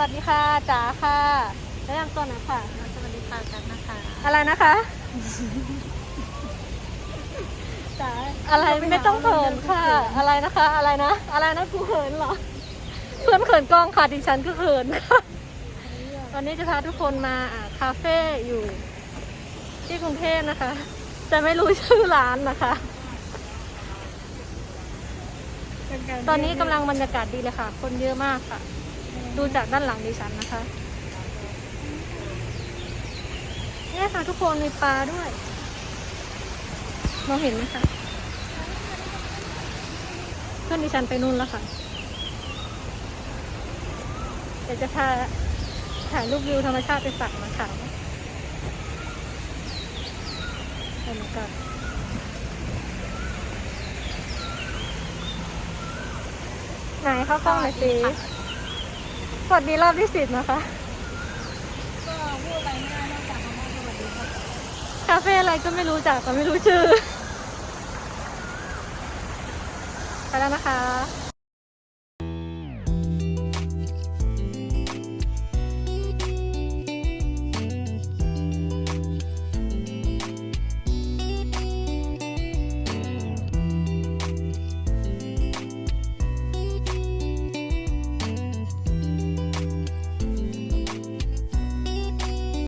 วัสดีค่ะจ๋าค่ะแนะนำตัวหน่อยค่ะ สวัสดีค่ะกันนะคะอะไรนะคะจ๋าอะไรไม่ต้องเขินค่ะ อะไรนะคะ อะไรนะ อะไรนะกูเขินเหรอ เพื่อนเขินกล้องค่ะดิฉันก็เขินค่ะตอนนี้จะพาทุกคนมาอ่าคาเฟ่อยู่ ที่กรุงเทพนะคะ แต่ไม่รู้ชื่อร้านนะคะเป็นการตอนนี้กำลังบรรยากาศดีเลยค่ะ คนเยอะมากค่ะ ดูจากด้านหลังดิฉันนะคะเนี่ยค่ะทุกคนมีปลาด้วยมองเห็นไหมคะเพื่อนดิฉันไปนู่นแล้วค่ะเดี๋ยวจะพาถ่ายรูปวิวธรรมชาติไปฝากมาค่ะเห็นก่อนไหนเข้ากล้องหน่อยสิ สวัสดีรอบที่สิบนะคะ ก็พูดอะไรไม่ได้นอกจากคำว่าสวัสดีค่ะคาเฟ่อะไรก็ไม่รู้จักก็ไม่รู้ชื่อไปแล้วนะคะ